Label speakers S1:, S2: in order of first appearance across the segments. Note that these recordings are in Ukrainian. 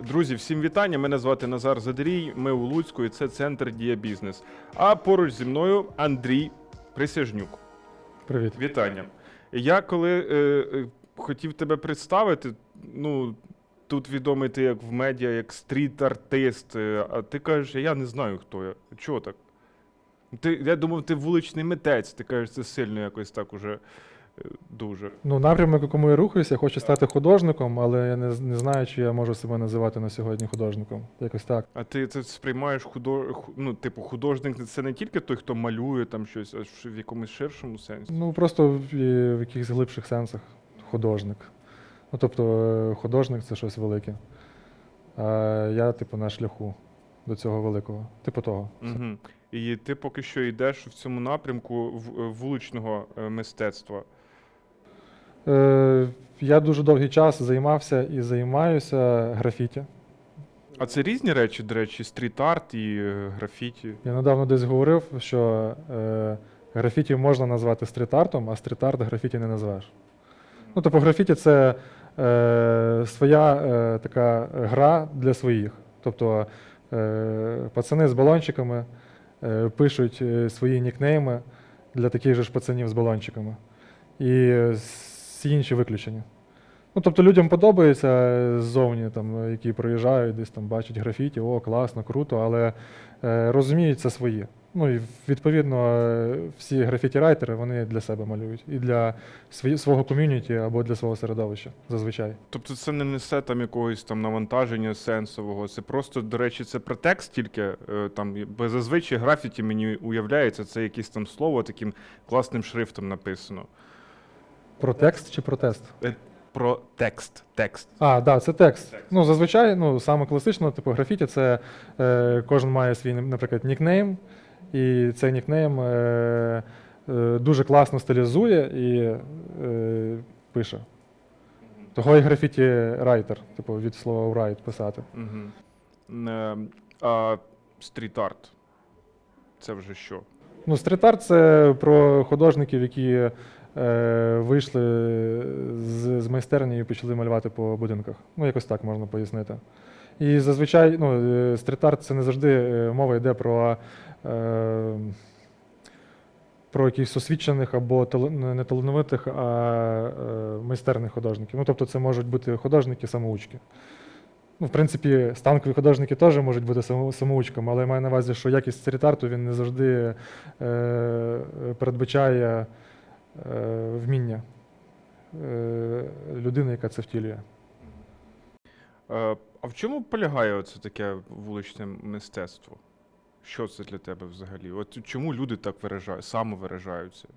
S1: Друзі, всім вітання. Мене звати Назар Задерій. Ми у Луцьку, і це центр Дія Бізнес. А поруч зі мною Андрій Присяжнюк.
S2: Привіт.
S1: Вітання. Я коли е, е, хотів тебе представити, ну тут відомий ти як в медіа, як стріт-артист, е, а ти кажеш, я не знаю, хто я. Чого так? Ти, я думав, ти вуличний митець, ти кажеш, це сильно якось так уже дуже.
S2: Ну, напрямок, якому я рухаюся, я хочу стати художником, але я не, не знаю, чи я можу себе називати на сьогодні художником. Якось так.
S1: А ти це сприймаєш худо... ну, типу, художник це не тільки той, хто малює там щось, а в якомусь ширшому сенсі.
S2: Ну, просто в, в якихось глибших сенсах художник. Ну, тобто, е, художник це щось велике. А я, типу, на шляху до цього великого. Типу того.
S1: Угу. І ти поки що йдеш в цьому напрямку е, вуличного е, мистецтва.
S2: Е, я дуже довгий час займався і займаюся графіті.
S1: А це різні речі, до речі, стріт-арт і е, графіті.
S2: Я недавно десь говорив, що е, графіті можна назвати стріт-артом, а стріт-арт графіті не назвеш. Ну, тобто графіті це е, своя е, така гра для своїх. Тобто е, пацани з балончиками е, пишуть е, свої нікнейми для таких же ж пацанів з балончиками. І всі інші виключені. Ну, тобто людям подобається ззовні, там, які проїжджають, десь там бачать графіті, о, класно, круто, але е, розуміють це свої. Ну і відповідно е, всі графіті-райтери вони для себе малюють і для свого ком'юніті або для свого середовища зазвичай.
S1: Тобто це не несе там якогось там навантаження сенсового. Це просто, до речі, це про текст тільки е, там, бо зазвичай графіті мені уявляється, це якесь там слово таким класним шрифтом написано.
S2: Про текст чи про тест?
S1: Про текст. Текст.
S2: А, так, да, це текст.
S1: Текст.
S2: Ну, зазвичай, ну, саме класично, типу графіті, це е, кожен має свій, наприклад, нікнейм, і цей нікнейм е, е, дуже класно стилізує і е, пише. Того і графіті райтер, типу від слова write писати.
S1: Угу. Е, а стріт-арт. Це вже що?
S2: Ну, стріт-арт це про художників, які е, вийшли з, з майстерні і почали малювати по будинках. Ну, якось так можна пояснити. І зазвичай ну, е, стріт-арт це не завжди е, мова йде про, е, про якихось освічених або не талановитих, а е, майстерних художників. Ну, тобто це можуть бути художники-самоучки. Ну, в принципі, станкові художники теж можуть бути самоучками, але я маю на увазі, що якість стріт-арту він не завжди е, передбачає е, вміння е, людини, яка це втілює.
S1: Е, а в чому полягає оце таке вуличне мистецтво? Що це для тебе взагалі? От чому люди так виражають, самовиражаються?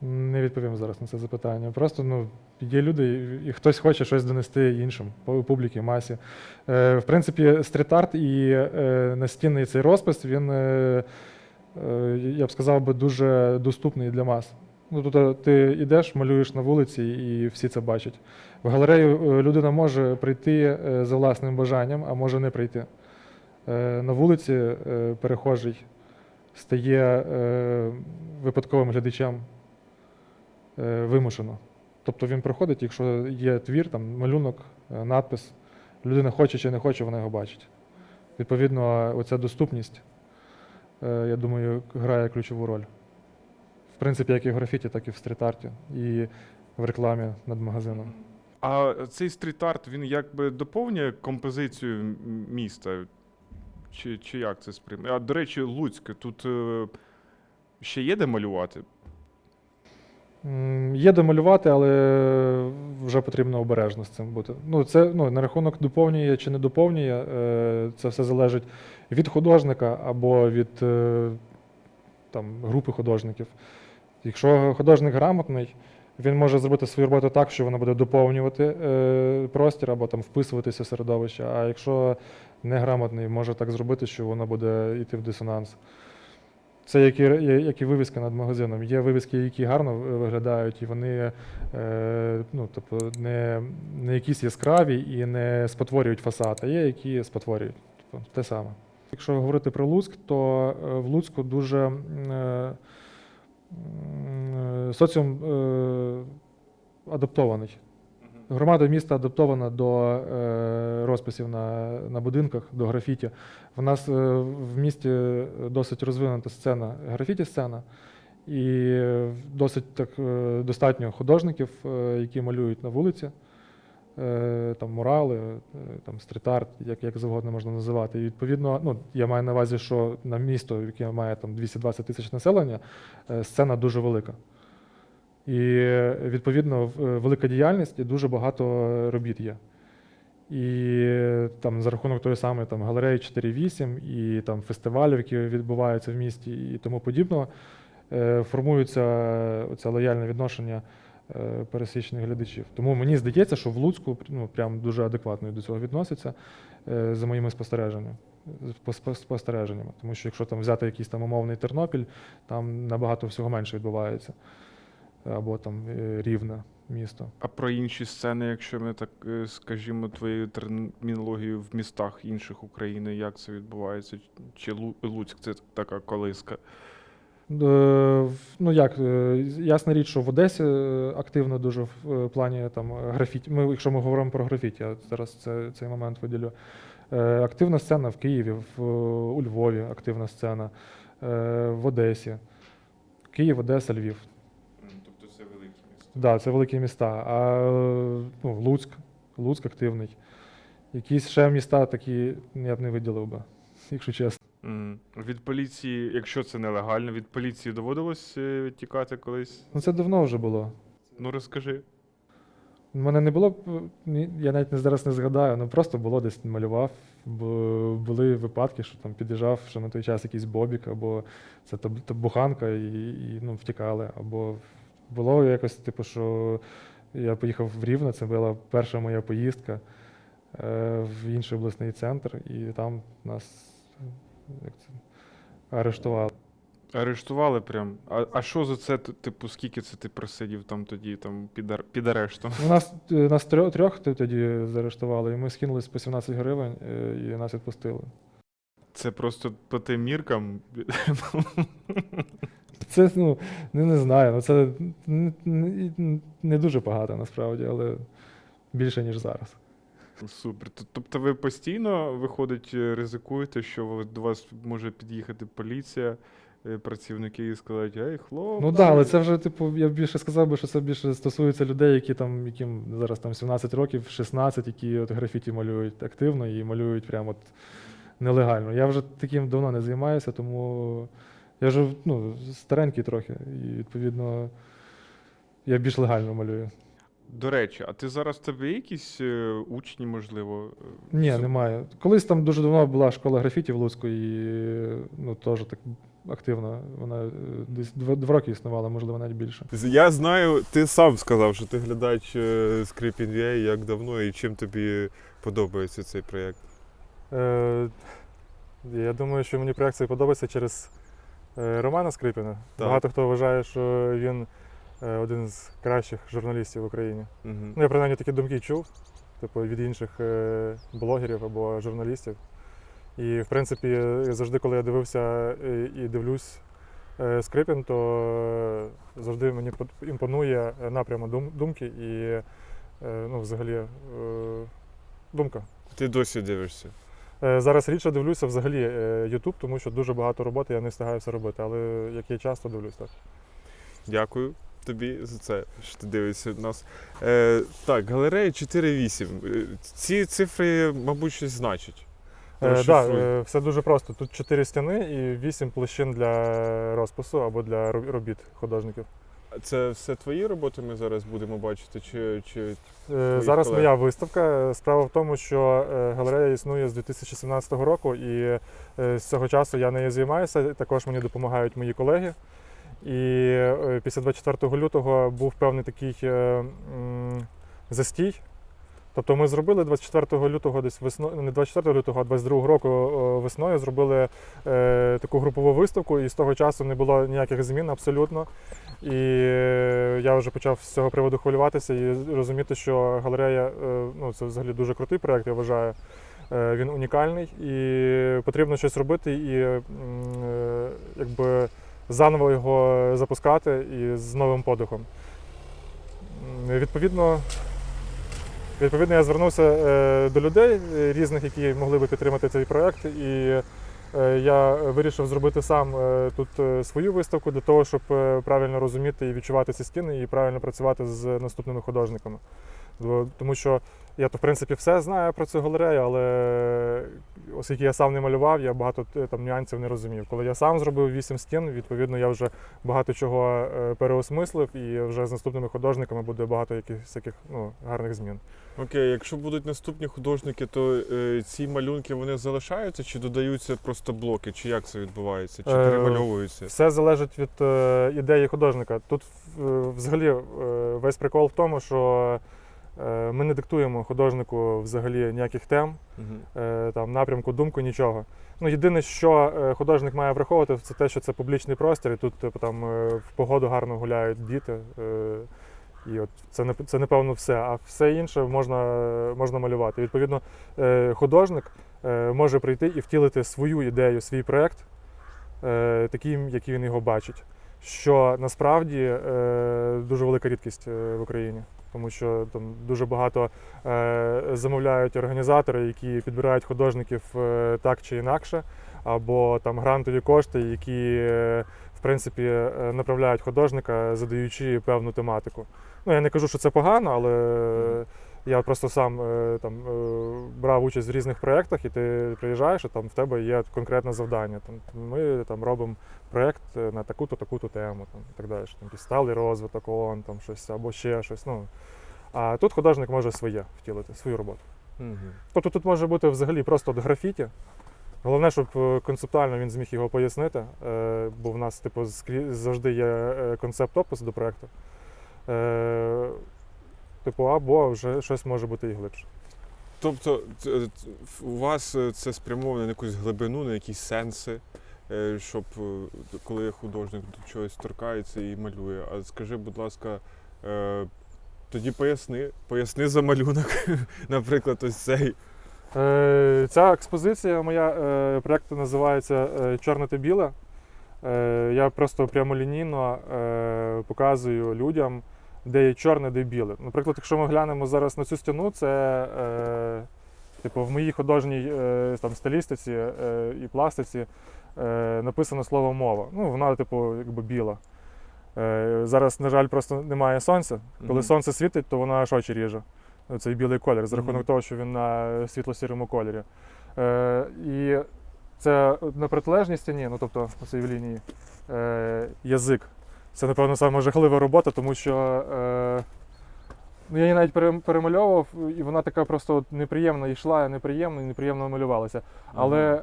S2: Не відповім зараз на це запитання. Просто ну, є люди, і- хтось хоче щось донести іншим, публіки, масі. Е, в принципі, стріт-арт і е, настінний цей розпис, він, е, е, я б сказав би, дуже доступний для мас. Ну, тобто ти йдеш, малюєш на вулиці, і всі це бачать. В галерею е, людина може прийти е, за власним бажанням, а може не прийти. Е, На вулиці е, перехожий стає е, випадковим глядачем е, вимушено. Тобто він проходить, якщо є твір, там малюнок, е, надпис, людина хоче чи не хоче, вона його бачить. Відповідно, оця доступність, е, я думаю, грає ключову роль. В принципі, як і в графіті, так і в стріт-арті, і в рекламі над магазином.
S1: А цей стріт-арт, він якби доповнює композицію міста? Чи, чи як це сприймає? А до речі, Луцьк, тут е, ще є де малювати?
S2: Є де малювати, але вже потрібно обережно з цим бути. Ну, це ну, на рахунок доповнює чи не доповнює, е, це все залежить від художника або від е, там, групи художників. Якщо художник грамотний, він може зробити свою роботу так, що вона буде доповнювати е, простір або там вписуватися в середовище. А якщо неграмотний, може так зробити, що вона буде йти в дисонанс. Це як і, як і вивіска над магазином. Є вивіски, які гарно виглядають, і вони е, ну, тобто, не, не якісь яскраві і не спотворюють фасад, а є, які спотворюють. Тобто, те саме. Якщо говорити про Луцьк, то е, в Луцьку дуже е, соціум е, адаптований. Громада міста адаптована до розписів на, на будинках, до графіті. В нас в місті досить розвинута сцена, графіті-сцена, і досить так достатньо художників, які малюють на вулиці. Е, Там мурали, е, там стріт-арт, як, як завгодно можна називати. І відповідно, ну, я маю на увазі, що на місто, яке має там 220 тисяч населення, е, сцена дуже велика. І відповідно велика діяльність і дуже багато робіт є. І там за рахунок тої самої там, галереї 4.8 і там фестивалів, які відбуваються в місті і тому подібного, формується оце лояльне відношення пересічних глядачів. Тому мені здається, що в Луцьку ну, прям дуже адекватно до цього відносяться е, за моїми спостереженнями. спостереженнями. Тому що якщо там взяти якийсь там умовний Тернопіль, там набагато всього менше відбувається. Або там е, рівне місто.
S1: А про інші сцени, якщо ми так е, скажімо, твоєю термінологією в містах інших України, як це відбувається? Чи Лу- Луцьк це така колиска?
S2: Е, Ну як, е, ясна річ, що в Одесі е, активно дуже в плані там графіті. Ми, якщо ми говоримо про графіті, я зараз це, цей момент виділю. Активна сцена в Києві, в, у Львові активна сцена, в Одесі. Київ, Одеса, Львів.
S1: Тобто це великі міста.
S2: Так, да, це великі міста. А ну, Луцьк, Луцьк активний. Якісь ще міста такі я б не виділив би, якщо чесно.
S1: Від поліції, якщо це нелегально, від поліції доводилось е, тікати колись?
S2: Ну це давно вже було.
S1: Ну розкажи.
S2: У мене не було, б, ні- я навіть не зараз не згадаю, ну просто було десь малював. Були випадки, що там під'їжджав ще на той час якийсь бобік, або це таб- та буханка, і, і ну, втікали. Або було якось, типу, що я поїхав в Рівне, це була перша моя поїздка е, в інший обласний центр, і там нас як це, арештували.
S1: Арештували прям. А, а що за це, типу, скільки це ти просидів там тоді, там під, ар- під арештом?
S2: Ну, Нас, е, нас трьох, трьох тоді заарештували, і ми скинулись по 17 гривень, е, і нас відпустили.
S1: Це просто по тим міркам.
S2: Це ну, не, не знаю. Ну, це не, не, не дуже багато насправді, але більше, ніж зараз.
S1: Супер. Тобто ви постійно, виходить, е, ризикуєте, що до вас може під'їхати поліція, е, працівники і сказати, ей, хлопці.
S2: Ну так, да, але це вже, типу, я більше сказав би, що це більше стосується людей, які там, яким зараз там 17 років, 16, які от графіті малюють активно і малюють прямо от нелегально. Я вже таким давно не займаюся, тому я вже ну, старенький трохи, і відповідно я більш легально малюю.
S1: До речі, а ти зараз в тебе є якісь е, учні, можливо? е,
S2: Ні,
S1: це-
S2: немає. Колись там дуже давно була школа графіті в Луцьку, і ну, теж так активно. Вона е, десь два, два роки існувала, можливо, навіть більше.
S3: Я знаю, ти сам сказав, що ти глядач е, Script.NVA, як давно і чим тобі подобається цей проєкт.
S4: Е, я думаю, що мені проєкт цей подобається через е, Романа Скрипіна.
S3: Так.
S4: Багато хто вважає, що він е, один з кращих журналістів в Україні.
S3: Угу.
S4: Ну, я принаймні такі думки чув, типу, від інших е, блогерів або журналістів. І, в принципі, завжди, коли я дивився е, і дивлюсь е, Скрипін, то е, завжди мені імпонує напрямок думки і е, ну, взагалі е, думка.
S3: Ти досі дивишся.
S4: Е, Зараз рідше дивлюся взагалі е, YouTube, тому що дуже багато роботи, я не встигаю все робити, але як є час, то дивлюсь так.
S3: Дякую тобі за це, що ти дивишся нас. Е, так, галерея 4.8. Е, Ці цифри, мабуть, щось значать.
S4: Так,
S3: Розшифруй.
S4: е, все дуже просто. Тут чотири стіни і вісім площин для розпису або для робіт художників.
S3: Це все твої роботи ми зараз будемо бачити? Чи, чи...
S4: Е, Зараз
S3: колег?
S4: моя виставка. Справа в тому, що е, галерея існує з 2017 року, і е, з цього часу я нею займаюся. Також мені допомагають мої колеги. І е, після 24 лютого був певний такий е, застій. Тобто ми зробили 24 лютого, десь весною, не 24 лютого, а 22 року е, весною зробили е, таку групову виставку, і з того часу не було ніяких змін абсолютно. І я вже почав з цього приводу хвилюватися і розуміти, що галерея е, ну, це взагалі дуже крутий проєкт, я вважаю. Е, Він унікальний і потрібно щось робити і е, якби заново його запускати і з новим подихом. Відповідно,
S2: Відповідно, я звернувся е, до людей різних, які могли би підтримати цей проект, і е, я вирішив зробити сам е, тут свою виставку для того, щоб правильно розуміти і відчувати ці стіни, і правильно працювати з наступними художниками. Тому що я то в принципі все знаю про цю галерею, але оскільки я сам не малював, я багато е, там нюансів не розумів. Коли я сам зробив вісім стін, відповідно, я вже багато чого е, переосмислив, і вже з наступними художниками буде багато якихось всяких ну, гарних змін.
S3: Окей, якщо будуть наступні художники, то е, ці малюнки вони залишаються чи додаються просто блоки, чи як це відбувається, чи
S2: Е,
S3: перемальовуються?
S2: Все залежить від е, ідеї художника. Тут е, взагалі е, весь прикол в тому, що е, ми не диктуємо художнику взагалі ніяких тем, е, там, напрямку, думку, нічого. Ну, єдине, що е, художник має враховувати, це те, що це публічний простір, і тут типу, там, е, в погоду гарно гуляють діти. е, І от це, це напевно все. А все інше можна, можна малювати. Відповідно, е, художник е, може прийти і втілити свою ідею, свій проєкт е, таким, який він його бачить. Що насправді е, дуже велика рідкість е, в Україні, тому що там дуже багато е, замовляють організатори, які підбирають художників е, так чи інакше, або там грантові кошти, які е, в принципі е, направляють художника, задаючи певну тематику. Ну я не кажу, що це погано, але я просто сам е, там е, брав участь в різних проєктах, і ти приїжджаєш, і там в тебе є конкретне завдання. Там ми там робимо проєкт е, на таку-то, таку-то тему, там і так далі. Там сталий розвиток, ООН, там щось або ще щось. Ну а тут художник може своє втілити, свою роботу.
S3: Мгм.
S2: Тобто тут може бути взагалі просто от графіті. Головне, щоб е, концептуально він зміг його пояснити, е, бо в нас типу, завжди є концепт-опис до проєкту. Типу, або вже щось може бути і глибше.
S3: Тобто у вас це спрямовано на якусь глибину, на якісь сенси, щоб е, коли художник до чогось торкається і малює. А скажи, будь ласка, е, тоді поясни, поясни за малюнок, наприклад, ось цей.
S2: Е, Ця експозиція моя е, проєкт називається е, Чорне та біле. Е, Я просто прямолінійно е, показую людям, де є чорне, де біле. Наприклад, якщо ми глянемо зараз на цю стіну, це е, типу, в моїй художній е, там, стилістиці е, і пластиці е, написано слово мова. Ну, вона, типу, якби біла. Е, Зараз, на жаль, просто немає сонця. Коли
S3: Мгм.
S2: сонце світить, то вона аж очі ріже. Цей білий колір, за рахунок
S3: Мгм.
S2: того, що він на світло-сірому кольорі. Е, і це на протилежній стіні, ну тобто у цій лінії, е, язик. Це, напевно, саме жахлива робота, тому що е, ну, я її навіть пере- перемальовував, і вона така просто от неприємна йшла, неприємно і неприємно малювалася. Але е,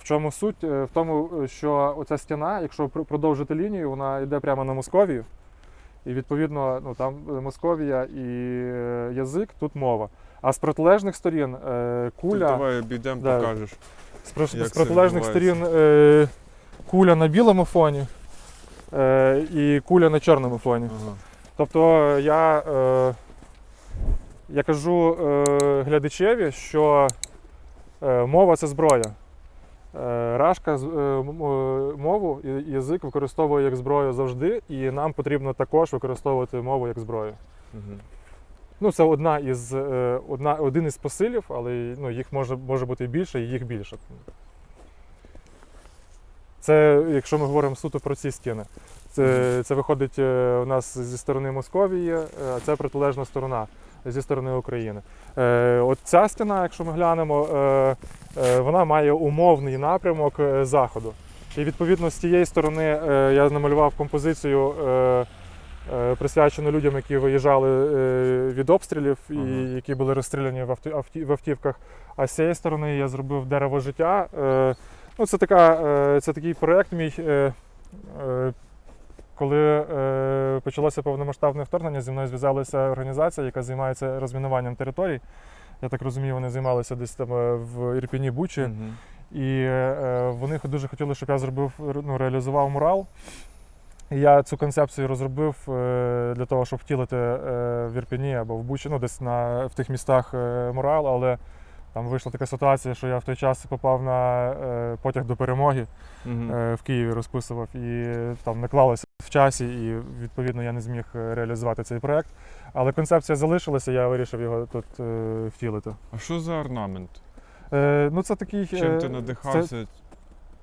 S2: в чому суть? Е, В тому, що оця стіна, якщо продовжити лінію, вона йде прямо на Московію. І відповідно, ну там е, Московія і е, язик, тут мова. А з протилежних сторін е,
S3: Ти
S2: куля.
S3: давай обійдемо,
S2: Да.
S3: покажеш.
S2: З, про-
S3: Як
S2: з протилежних сторін е, куля на білому фоні е, і куля на чорному фоні.
S3: Ага.
S2: Тобто я, е, я кажу е, глядачеві, що е, мова це зброя. Е, Рашка е, м- мову і язик використовує як зброю завжди, і нам потрібно також використовувати мову як зброю.
S3: Мгм.
S2: Ну, це одна із, е, одна, один із посилів, але ну, їх може, може бути більше, і їх більше. Це, якщо ми говоримо суто про ці стіни. Це, це виходить е, у нас зі сторони Московії, е, а це протилежна сторона зі сторони України. Е, От ця стіна, якщо ми глянемо, е, е, вона має умовний напрямок заходу. І відповідно з тієї сторони я намалював композицію. присвячено людям, які виїжджали від обстрілів і які були розстріляні в, автівках. А з цієї сторони я зробив дерево життя. Ну, це, така, це такий проєкт мій. Е, е, коли е, почалося повномасштабне вторгнення, зі мною зв'язалася організація, яка займається розмінуванням територій. Я так розумію, вони займалися десь там е, в Ірпіні Бучі.
S3: Мгм.
S2: І е, вони дуже хотіли, щоб я зробив, ну, реалізував мурал. І я цю концепцію розробив е, для того, щоб втілити е, в Ірпіні або в Бучі, ну десь на, в тих містах е, мурал, але там вийшла така ситуація, що я в той час попав на е, потяг до перемоги е, в Києві розписував і там наклалося в часі, і відповідно я не зміг е, реалізувати цей проект. Але концепція залишилася, я вирішив його тут е, втілити.
S3: А що за орнамент?
S2: Е, ну, це такий.
S3: Чим
S2: е,
S3: ти надихався?
S2: Це,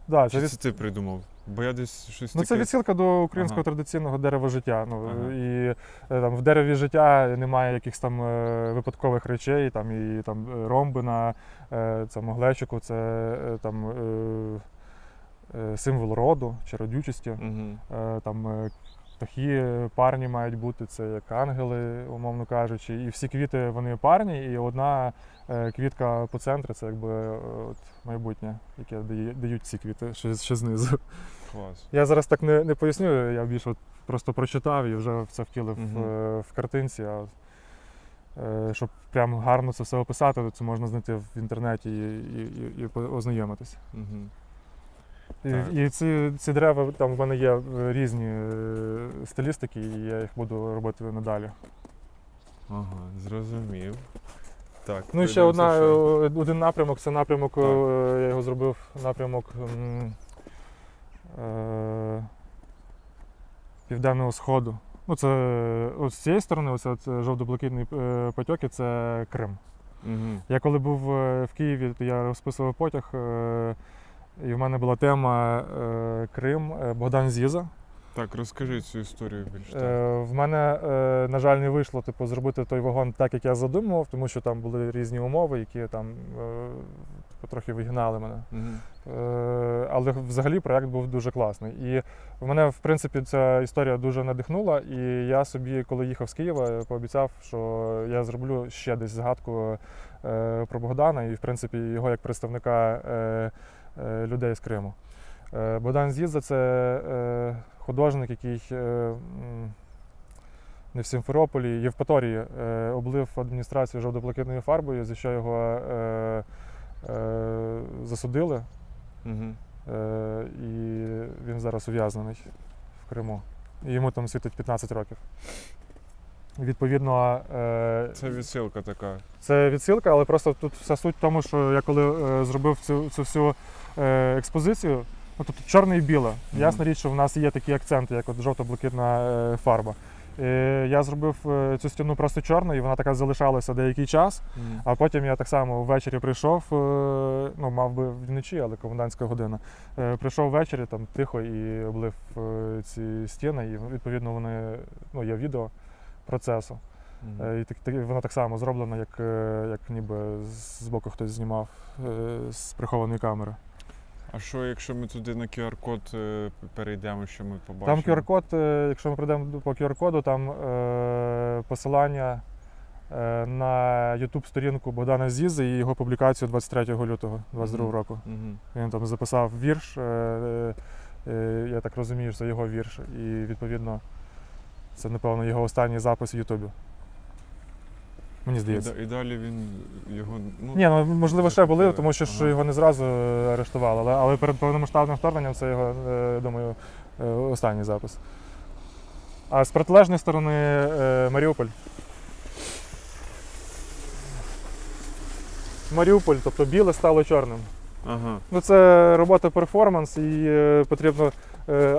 S2: да, це,
S3: Чи
S2: від,
S3: це ти придумав? Бо я десь щось
S2: ну,
S3: таке.
S2: це відсилка до українського
S3: Ага.
S2: традиційного дерева життя. Ну,
S3: Ага.
S2: І е, там, в дереві життя немає якихось там е, випадкових речей, там, і там, е, ромби на цьому глечику, це там, символ роду чи родючості. Е, там птахи парні мають бути, це як ангели, умовно кажучи. І всі квіти вони парні, і одна е, квітка по центру це якби е, от, майбутнє, яке дають ці квіти ще, ще знизу.
S3: Клас.
S2: Я зараз так не, не поясню, я більше от просто прочитав і вже це втілив
S3: Мгм.
S2: е, в картинці. А, щоб прям гарно це все описати, то це можна знайти в інтернеті і, і, і, і ознайомитись.
S3: Угу. Так.
S2: і ці, ці дерева там в мене є е, різні е, стилістики, і я їх буду робити надалі.
S3: Ага, зрозумів. Так.
S2: Ну і ще одна, е, один напрямок це напрямок,
S3: Так.
S2: я його зробив напрямок е, Південного Сходу. Ну, це ось з цієї сторони, от жовто-блакитні потоки це Крим.
S3: Мгм.
S2: Я коли був в Києві, то я розписував потяг, е, і в мене була тема е, Крим, е, Богдан Зіза.
S3: Так, розкажи цю історію більш так.
S2: Е, В мене, е, на жаль, не вийшло типу, зробити той вагон так, як я задумував, тому що там були різні умови, які там е, трохи вигнали мене.
S3: Мгм.
S2: Е, Але взагалі проект був дуже класний. І в мене, в принципі, ця історія дуже надихнула. І я собі, коли їхав з Києва, пообіцяв, що я зроблю ще десь згадку е, про Богдана і, в принципі, його як представника е, людей з Криму. Е, Богдан Зіза це е, художник, який е, не в Сімферополі, Євпаторії е, облив адміністрацію жовто-блакитною фарбою, за що його е, е, засудили. Е, і він зараз ув'язнений в Криму. І йому там світить 15 років. Відповідно, е,
S3: Це відсилка така.
S2: це відсилка, але просто тут вся суть в тому, що я коли е, зробив цю, цю всю е, експозицію, ну тобто чорне і біле.
S3: Мгм.
S2: Ясна річ, що в нас є такі акценти, як от жовто-блакитна е, фарба. Е, я зробив е, цю стіну просто чорною, і вона така залишалася деякий час.
S3: Мгм.
S2: А потім я так само ввечері прийшов, е, ну мав би вночі, але комендантська година. Е, Прийшов ввечері там тихо і облив е, ці стіни, і відповідно вони ну, є відео процесу.
S3: Мгм.
S2: Е, І так, так, воно так само зроблено, як, е, як ніби з боку хтось знімав е, з прихованої камери.
S3: А що, якщо ми туди на QR-код е, перейдемо, що ми побачимо?
S2: Там QR-код, е, якщо ми прийдемо по QR-коду, там е, посилання е, на YouTube сторінку Богдана Зізи і його публікацію 23 лютого 2022
S3: Мгм.
S2: року.
S3: Мгм.
S2: Він там записав вірш, е, е, е, я так розумію, що це його вірш. І відповідно це, напевно, його останній запис в Ютубі. Мені здається.
S3: да- і далі він його. Ну,
S2: Ні, ну можливо, ще були, тому що ж
S3: Ага.
S2: його не зразу е, арештували, але, але перед повномасштабним вторгненням це його, е, думаю, е, останній запис. А з протилежної сторони Маріуполь. Маріуполь, тобто біле стало чорним.
S3: Ага.
S2: Ну, це робота перформанс, і потрібно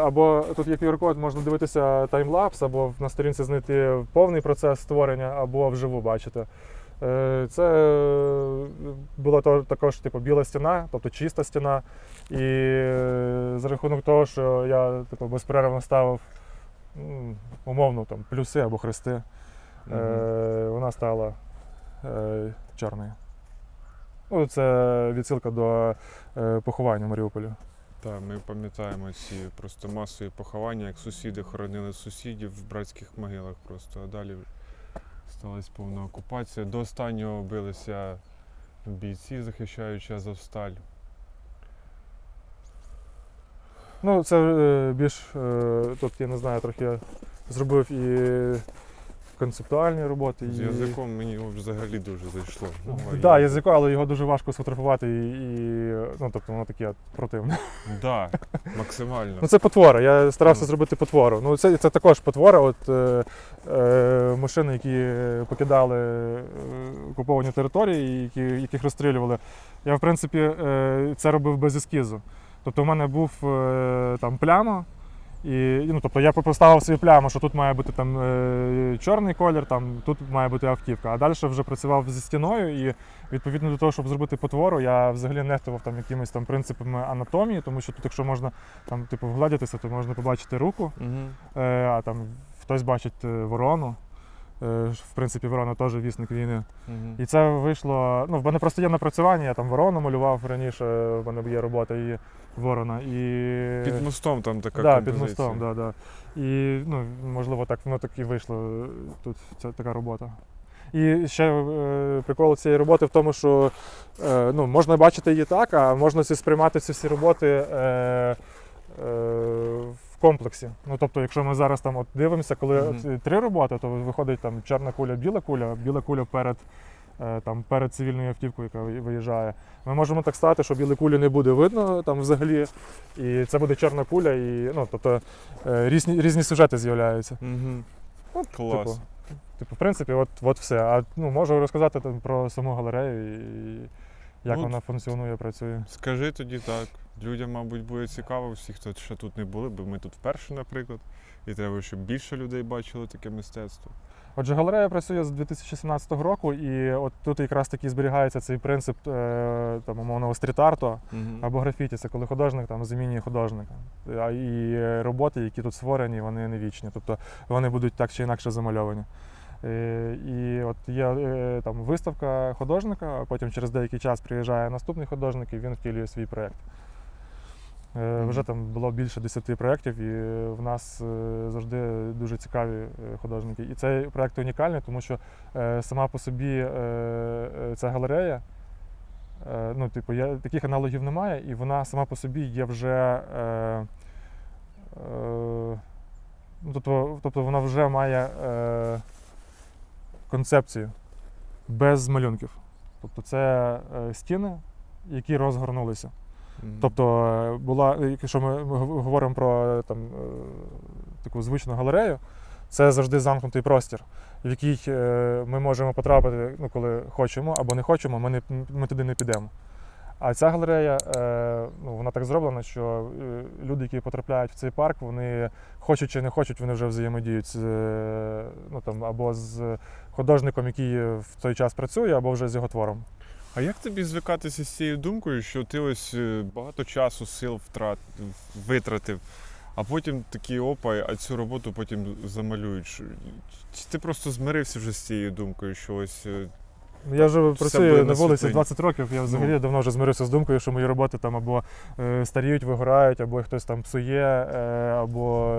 S2: або тут є QR-код, можна дивитися таймлапс, або на сторінці знайти повний процес створення, або вживу бачити. Е, це е, була також типу, біла стіна, тобто чиста стіна. І е, за рахунок того, що я типу, безперервно ставив умовно там, плюси або хрести,
S3: Мгм.
S2: е, вона стала е, чорною. Ну, це відсилка до е, поховання в Маріуполі.
S3: Так, ми пам'ятаємо ці просто масові поховання, як сусіди хоронили сусідів в братських могилах просто, а далі сталася повна окупація. До останнього билися бійці, захищаючи Азовсталь.
S2: Ну, це е, більш, е, тут я не знаю, трохи зробив і концептуальні роботи.
S3: З
S2: і...
S3: язиком мені взагалі дуже зайшло. Ну,
S2: Так,
S3: а
S2: да,
S3: я-
S2: язико, але його дуже важко сфотографувати і, і ну, тобто воно таке противне.
S3: Да, максимально.
S2: Ну це потвора. Я старався
S3: Ну.
S2: зробити потвору. Ну це, це також потвора. От е, е, машини, які покидали е, окуповані території, які, яких розстрілювали. Я в принципі е, це робив без ескізу. Тобто в мене був е, там пляма, І, ну, тобто я поставив собі пляму, що тут має бути там е, чорний колір, там, тут має бути автівка. А далі вже працював зі стіною, і відповідно до того, щоб зробити потвору, я взагалі нехтував там якимись там принципами анатомії, тому що тут, якщо можна там, типу, вгладитися, то можна побачити руку,
S3: Угу.
S2: а там хтось бачить е, ворону. Е, В принципі, ворона теж вісник війни.
S3: Угу.
S2: І це вийшло. Ну, в мене просто є напрацювання, я там ворону малював раніше, в мене є робота і ворона. І...
S3: Під мостом там така
S2: да, під мостом, да, да. І ну, можливо, так воно так і вийшло тут ця така робота. І ще е, прикол цієї роботи в тому, що е, ну, можна бачити її так, а можна сприймати ці всі роботи е, е, комплексі. Ну, тобто, якщо ми зараз там от дивимося, коли
S3: Мгм.
S2: от, три роботи, то виходить там чорна куля, біла куля, біла куля перед. е, Там перед цивільною автівкою, яка виїжджає, ми можемо так стати, що білої кулі не буде видно там взагалі, і це буде чорна куля, і ну тобто е, різні, різні сюжети з'являються.
S3: Угу.
S2: Ну,
S3: Клас.
S2: Типу, типу, в принципі, от, от все. А ну, можу розказати там, про саму галерею і як
S3: Ну,
S2: вона функціонує, працює.
S3: Скажи тоді так. Людям, мабуть, буде цікаво, всі, хто ще тут не були, бо ми тут вперше, наприклад. І треба, щоб більше людей бачило таке мистецтво.
S2: Отже, галерея працює з 2017 року, і от тут якраз таки зберігається цей принцип е, там, умовного стріт-арту
S3: Угу.
S2: або графіті. Це коли художник там замінює художника. А і роботи, які тут створені, вони не вічні. Тобто вони будуть так чи інакше замальовані. Е, І от є е, там виставка художника, а потім через деякий час приїжджає наступний художник і він втілює свій проєкт. Е. Вже там було більше 10 проєктів, і в нас е, завжди дуже цікаві е, художники. І цей проєкт унікальний, тому що е, сама по собі е, е, ця галерея, е, ну, типу, я, таких аналогів немає, і вона сама по собі є вже. Е, е, ну, тобто, тобто вона вже має е, концепцію без малюнків. Тобто це е, стіни, які розгорнулися. Тобто е, була, якщо ми говоримо про е, там, е, таку звичну галерею, це завжди замкнутий простір, в який е, ми можемо потрапити, ну, коли хочемо або не хочемо, ми, не, ми туди не підемо. А ця галерея, е, ну, вона так зроблена, що е, люди, які потрапляють в цей парк, вони хочуть чи не хочуть, вони вже взаємодіють з, е, ну, там, або з художником, який в той час працює, або вже з його твором.
S3: А як тобі звикатися з цією думкою, що ти ось е, багато часу, сил втрат, витратив, а потім такі опа, а цю роботу потім замалюють? Чи ти просто змирився вже з цією думкою, що ось е,
S2: Я вже працюю
S3: на
S2: вулиці 20 років. Я взагалі
S3: Ну.
S2: давно вже змирився з думкою, що мої роботи там або е, старіють, вигорають, або хтось там псує, е, або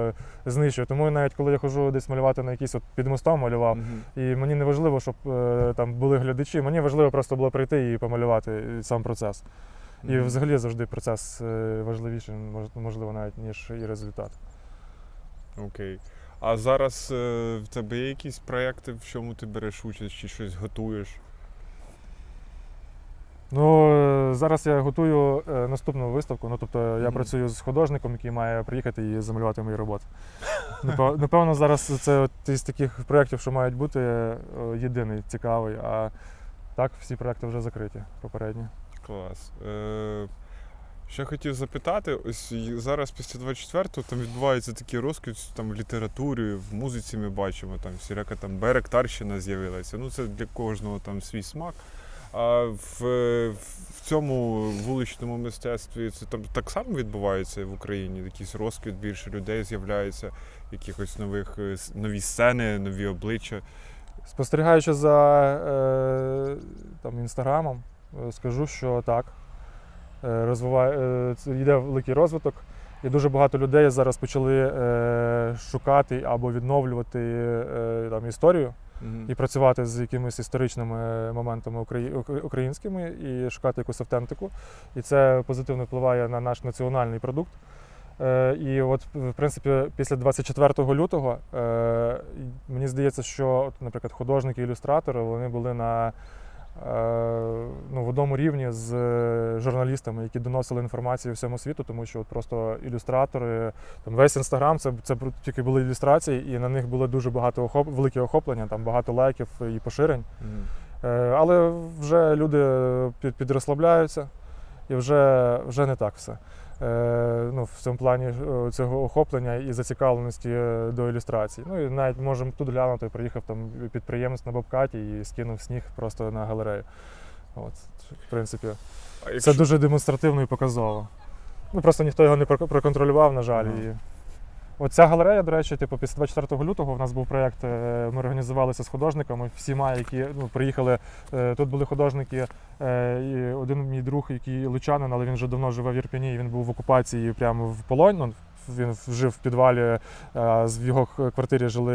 S2: знищує. Тому навіть коли я хожу десь малювати на якийсь от під мостом малював,
S3: мгм.
S2: і мені не важливо, щоб е, там були глядачі. Мені важливо просто було прийти і помалювати і сам процес. І взагалі завжди процес е, важливіший, можливо, навіть ніж і результат.
S3: Окей. А зараз е, в тебе є якісь проекти, в чому ти береш участь, чи щось готуєш?
S2: Ну, е, зараз я готую е, наступну виставку. Ну, тобто я працюю з художником, який має приїхати і замалювати мої роботи. Напевно, зараз це от із таких проєктів, що мають бути, е, єдиний цікавий. А так, всі проєкти вже закриті попередні.
S3: Клас. Е, ще хотів запитати, ось зараз після 24-го там відбувається такий розквіт там в літературі, в музиці ми бачимо, там всіляка там Беректарщина з'явилася. Ну це для кожного там свій смак. А в, в цьому вуличному мистецтві це там так само відбувається в Україні. Якийсь розквіт, більше людей з'являється, якихось нових е, нові сцени, нові обличчя.
S2: Спостерігаючи за е, там, інстаграмом, е, скажу, що так. Е, розвиває, е, йде великий розвиток, і дуже багато людей зараз почали е, шукати або відновлювати е, там, історію І працювати з якимись історичними моментами украї- українськими і шукати якусь автентику. І це позитивно впливає на наш національний продукт. Е, І от, в принципі, після 24 лютого е, мені здається, що, наприклад, художники, ілюстратори вони були на ну, в одному рівні з е, журналістами, які доносили інформацію всьому світу, тому що от просто ілюстратори, там весь інстаграм це, це тільки були ілюстрації, і на них було дуже багато охоп, велике охоплення, там багато лайків і поширень. Е, Але вже люди під, підрозслабляються і вже, вже не так все. Е, ну, в цьому плані е, цього охоплення і зацікавленості е, до ілюстрацій. Ну і навіть можемо тут глянути, приїхав там підприємець на Бобкаті і скинув сніг просто на галерею. От, в принципі,
S3: якщо...
S2: це дуже демонстративно і показово. Ну просто ніхто його не проконтролював, на жаль.
S3: Ага.
S2: І... Оця галерея, до речі, типу, після 24 лютого в нас був проєкт. е, Ми організувалися з художниками, всіма, які ну, приїхали. е, Тут були художники. е, І один мій друг, який лучанин, але він вже давно живе в Ірпіні, і він був в окупації прямо в полоні. Ну, він жив в підвалі, в його квартирі жили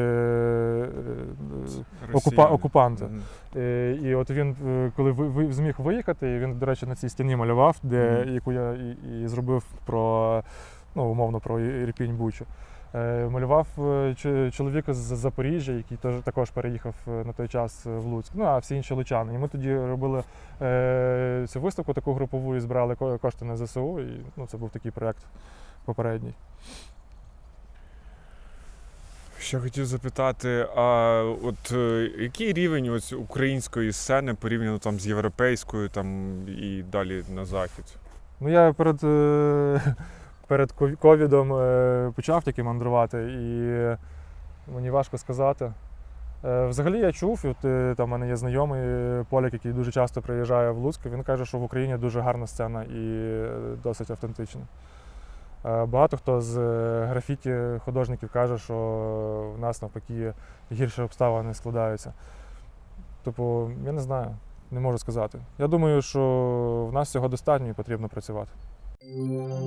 S2: окупа- окупанти.
S3: Мгм.
S2: Е, І от він, коли ви, ви- зміг виїхати, він, до речі, на цій стіні малював, де,
S3: Мгм.
S2: яку я і, і зробив про, ну, умовно, про Ірпінь Бучу. Е, Малював е, чоловіка з Запоріжжя, який також переїхав е, на той час в Луцьк. Ну а всі інші лучани. І ми тоді робили цю виставку, таку групову і збирали кошти на ЗСУ. І ну, це був такий проєкт попередній.
S3: Ще хотів запитати, а от який рівень ось української сцени порівняно там з європейською там і далі на захід?
S2: Ну, я перед, перед ковідом е, почав таки мандрувати, і мені важко сказати. Е, Взагалі я чув, от е, там в мене є знайомий поляк, який дуже часто приїжджає в Луцьк. Він каже, що в Україні дуже гарна сцена і досить автентична. Багато хто з графіті художників каже, що в нас навпаки гірше обставини складаються. Тобто, я не знаю, не можу сказати. Я думаю, що в нас цього достатньо і потрібно працювати. Música